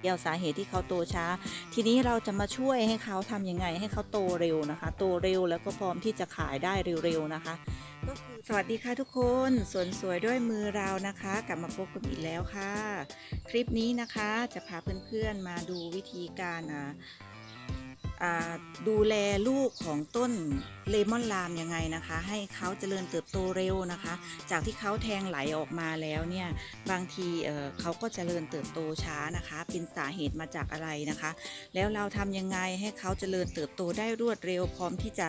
เดียวสาเหตุที่เขาโตช้า ทีนี้เราจะมาช่วยให้เขาทำยังไงให้เขาโตเร็วนะคะ โตเร็วแล้วก็พร้อมที่จะขายได้เร็วๆนะคะก็คือสวัสดีค่ะทุกคนสวนสวยด้วยมือเรานะคะ กลับมาพบกันอีกแล้วค่ะ คลิปนี้นะคะจะพาเพื่อนๆมาดูวิธีการอ่าอ่า ดูแลลูกของต้นเลมอนลามยังไงนะคะ ให้เขาเจริญเติบโตเร็วนะคะ จากที่เขาแทงไหลออกมาแล้วเนี่ยบางทีเเขาก็เจริญเติบโตช้านะคะ เป็นสาเหตุมาจากอะไรนะคะ แล้วเราทำยังไงให้เขาเจริญเติบโตได้รวดเร็ว พร้อมที่จะ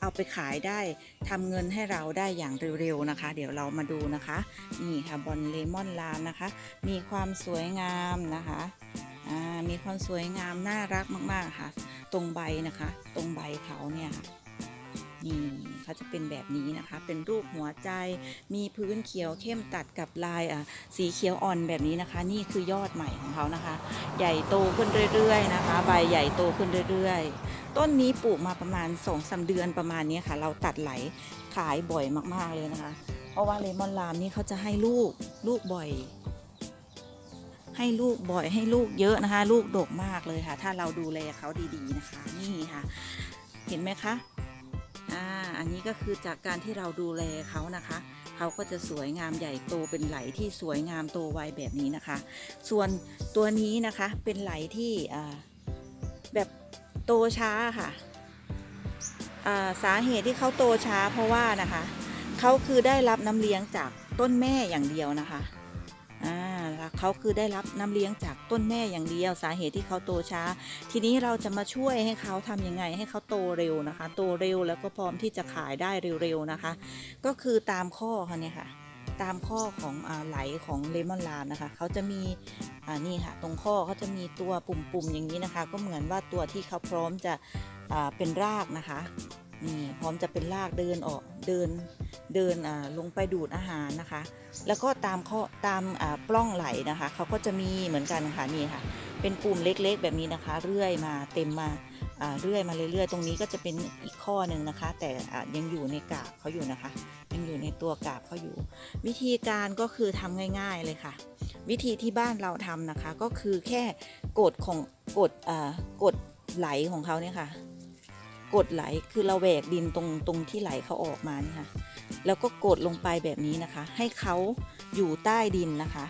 เอาไปขายได้ทำเงินให้เราได้อย่างเร็วๆนะคะ เดี๋ยวเรามาดูนะคะ นี่ค่ะบอลเลมอนลามนะคะ มีความสวยงามนะคะ มีความสวยงามน่ารักมากๆค่ะ ตรงใบนะคะ ตรงใบเขาเนี่ยค่ะนี่เขาจะเป็นแบบนี้นะคะ เป็นรูปหัวใจ มีพื้นเขียวเข้มตัดกับลายอะสีเขียวอ่อนแบบนี้นะคะ นี่คือยอดใหม่ของเขานะคะ ใหญ่โตขึ้นเรื่อยๆนะคะ ใบใหญ่โตขึ้นเรื่อยๆ ต้นนี้ปลูกมาประมาณ2อสาเดือนประมาณนี้ค่ะ เราตัดไหลขายบ่อยมากๆเลยนะคะ เพราะว่าเลมอนลามนี่เขาจะให้ลูกลูกบ่อย ให้ลูกบ่อยให้ลูกเยอะนะคะ ลูกดกมากเลยค่ะ ถ้าเราดูแลเขาดีๆนะคะ นี่ค่ะ เห็นไหมคะอ่าอันนี้ก็คือจากการที่เราดูแลเขานะคะเขาก็จะสวยงามใหญ่โตเป็นไหลที่สวยงามโตไวแบบนี้นะคะ ส่วนตัวนี้นะคะเป็นไหลที่แบบโตช้าค่ะสาเหตุที่เขาโตช้าเพราะว่านะคะเขาคือได้รับน้ำเลี้ยงจากต้นแม่อย่างเดียวนะคะ เขาคือได้รับน้ำเลี้ยงจากต้นแม่อย่างเดียวสาเหตุที่เขาโตช้า ทีนี้เราจะมาช่วยให้เขาทำยังไงให้เขาโตเร็วนะคะ โตเร็วแล้วก็พร้อมที่จะขายได้เร็วๆนะคะ ก็คือตามข้อเขาเนี่ยค่ะตามข้อของอไหลของเลมอนลามนะคะเขาจะมีอ่านี่ค่ะตรงข้อเขาจะมีตัวปุ่มๆอย่างนี้นะคะ ก็เหมือนว่าตัวที่เขาพร้อมจะเป็นรากนะคะ นี่พร้อมจะเป็นรากเดินออกเดินเดินลงไปดูดอาหารนะคะ แล้วก็ตามข้อตามปล้องไหลนะคะเขาก็จะมีเหมือนกันค่ะนี่ค่ะ เป็นปุ่มเล็กๆ แบบนี้นะคะ เรื่อยมาเต็มมาเรื่อยมาเรื่อยๆ ตรงนี้ก็จะเป็นอีกข้อหนึ่งนะคะ แต่ยังอยู่ในกาบเขาอยู่นะคะ ยังอยู่ในตัวกาบเขาอยู่ วิธีการก็คือทำง่าย ๆเลยค่ะ วิธีที่บ้านเราทำนะคะ ก็คือแค่กดของกดกดไหลของเขาเนี่ยค่ะ กดไหลคือเราแหวกดินตรงตรงที่ไหลเขาออกมานี่ค่ะ แล้วก็กดลงไปแบบนี้นะคะ ให้เขาอยู่ใต้ดินนะคะ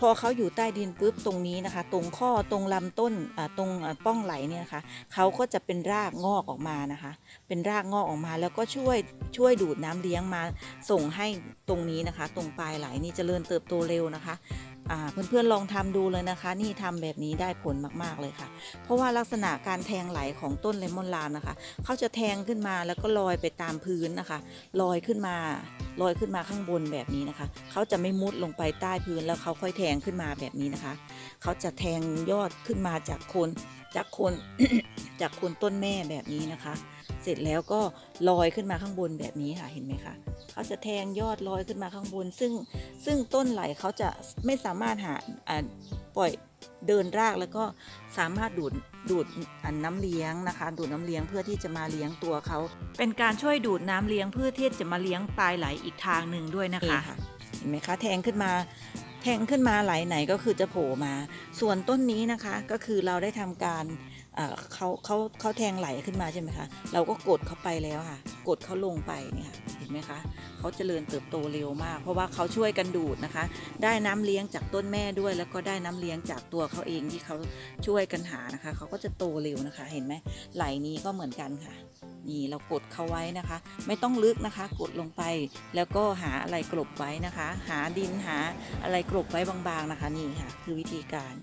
พอเขาอยู่ใต้ดินปุ๊บตรงนี้นะคะ ตรงข้อตรงลำต้นตรงป้องไหลเนี่ยนะคะเขาก็จะเป็นรากงอกออกมานะคะ เป็นรากงอกออกมา แล้วก็ช่วยช่วยดูดน้ำเลี้ยงมาส่งให้ตรงนี้นะคะ ตรงปลายไหลนี่เจริญเติบโตเร็วนะคะ เพื่อนๆลองทำดูเลยนะคะ นี่ทำแบบนี้ได้ผลมากๆเลยค่ะ เพราะว่าลักษณะการแทงไหลของต้นเลมอนลามนะคะเขาจะแทงขึ้นมาแล้วก็ลอยไปตามพื้นนะคะ ลอยขึ้นมาลอยขึ้นมาข้างบนแบบนี้นะคะ เขาจะไม่มุดลงไปใต้พื้นแล้วเขาค่อยแทงขึ้นมาแบบนี้นะคะ เขาจะแทงยอดขึ้นมาจากโคนจากโคนจากโคนต้นแม่แบบนี้นะคะ เสร็จแล้วก็ลอยขึ้นมาข้างบนแบบนี้ค่ะเห็นไหมคะเขาจะแทงยอดลอยขึ้นมาข้างบน ซึ่งซึ่งต้นไหลเขาจะไม่สามารถหาอ่าปล่อยเดินรากแล้วก็สามารถดูดดูดอันน้ำเลี้ยงนะคะ ดูดน้ำเลี้ยงเพื่อที่จะมาเลี้ยงตัวเขา เป็นการช่วยดูดน้ำเลี้ยงเพื่อที่จะมาเลี้ยงปลายไหลอีกทางหนึ่งด้วยนะคะเห็นไหมคะแทงขึ้นมาแทงขึ้นมาไหลไหนก็คือจะโผล่มา ส่วนต้นนี้นะคะก็คือเราได้ทำการเอ่อ เขาเขาเขาแทงไหลขึ้นมาใช่ไหมคะ เราก็กดเขาไปแล้วค่ะ กดเขาลงไปเนี่ยค่ะเห็นไหมคะเขาเจริญเติบโตเร็วมาก เพราะว่าเขาช่วยกันดูดนะคะ ได้น้ำเลี้ยงจากต้นแม่ด้วย แล้วก็ได้น้ำเลี้ยงจากตัวเขาเองที่เขาช่วยกันหานะคะ เขาก็จะโตเร็วนะคะ เห็นไหมไหลนี้ก็เหมือนกันค่ะ นี่เรากดเขาไว้นะคะ ไม่ต้องลึกนะคะ กดลงไป แล้วก็หาอะไรกลบไว้นะคะ หาดินหาอะไรกลบไว้บางๆนะคะ นี่ค่ะ คือวิธีการ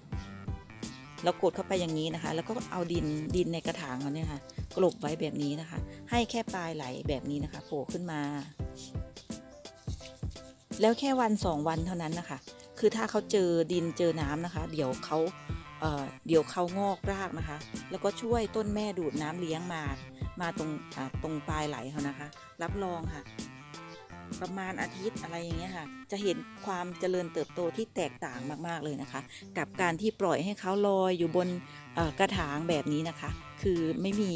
เรากดเข้าไปอย่างนี้นะคะ แล้วก็เอาดินดินในกระถางเขาเนี่ยค่ะกลบไว้แบบนี้นะคะ ให้แค่ปลายไหลแบบนี้นะคะโผล่ขึ้นมา แล้วแค่วันสองวันเท่านั้นนะคะ คือถ้าเขาเจอดินเจอน้ำนะคะ เดี๋ยวเขาเเดี๋ยวเขางอกรากนะคะ แล้วก็ช่วยต้นแม่ดูดน้ำเลี้ยงมา มาตรงตรงปลายไหลเขานะคะ รับรองค่ะ ประมาณอาทิตย์อะไรอย่างเงี้ยค่ะ จะเห็นความเจริญเติบโตที่แตกต่างมากๆเลยนะคะ กับการที่ปล่อยให้เขาลอยอยู่บนกระถางแบบนี้นะคะ คือไม่มี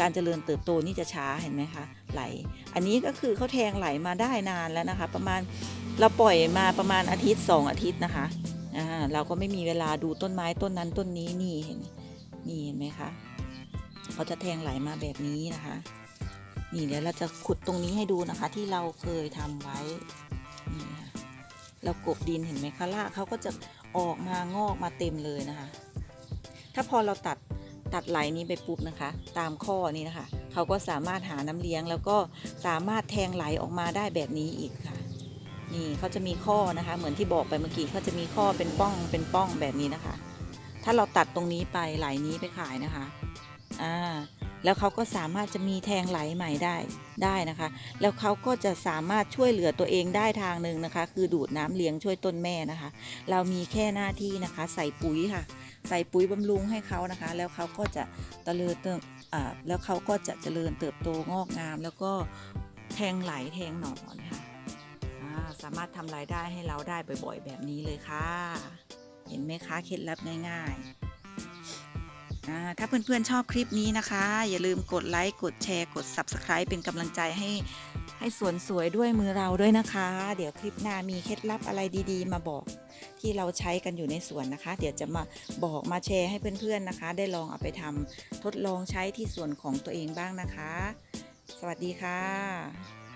การเจริญเติบโตนี่จะช้าเห็นไหมคะไหล อันนี้ก็คือเขาแทงไหลมาได้นานแล้วนะคะ ประมาณเราปล่อยมาประมาณอาทิตย์สองอาทิตย์นะคะเราก็ไม่มีเวลาดูต้นไม้ต้นนั้นต้นนี้นี่เห็นนี่เห็นไหมคะเขาจะแทงไหลมาแบบนี้นะคะ นี่เดี๋ยวเราจะขุดตรงนี้ให้ดูนะคะ ที่เราเคยทำไว้นี่ค่ะเรากบดินเห็นไหมคะรากเขาก็จะออกมางอกมาเต็มเลยนะคะ ถ้าพอเราตัดตัดไหลนี้ไปปุ๊บนะคะ ตามข้อนี้นะคะเขาก็สามารถหาน้ำเลี้ยง แล้วก็สามารถแทงไหลออกมาได้แบบนี้อีกค่ะ นี่เขาจะมีข้อนะคะ เหมือนที่บอกไปเมื่อกี้เขาจะมีข้อเป็นป้องเป็นป้องแบบนี้นะคะ ถ้าเราตัดตรงนี้ไปไหลนี้ไปขายนะคะ อ่า แล้วเขาก็สามารถจะมีแทงไหลใหม่ได้ได้นะคะ แล้วเขาก็จะสามารถช่วยเหลือตัวเองได้ทางหนึ่งนะคะ คือดูดน้ำเลี้ยงช่วยต้นแม่นะคะ เรามีแค่หน้าที่นะคะ ใส่ปุ๋ยค่ะ ใส่ปุ๋ยบำรุงให้เขานะคะ แล้วเขาก็จะเลิดเติบแล้วเขาก็จะเจริญเติบโตงอกงาม แล้วก็แทงไหลแทงหนอนค่ะสามารถทำรายได้ให้เราได้บ่อยๆ แบบนี้เลยค่ะ เห็นไหมคะเคล็ดลับง่ายๆ ถ้าเพื่อนๆชอบคลิปนี้นะคะ อย่าลืมกดไลค์กดแชร์กด Subscribe เป็นกำลังใจให้ให้สวนสวยด้วยมือเราด้วยนะคะ เดี๋ยวคลิปหน้ามีเคล็ดลับอะไรดีๆ มาบอกที่เราใช้กันอยู่ในสวนนะคะ เดี๋ยวจะมาบอกมาแชร์ให้เพื่อนๆนะคะ ได้ลองเอาไปทำทดลองใช้ที่สวนของตัวเองบ้างนะคะ สวัสดีค่ะ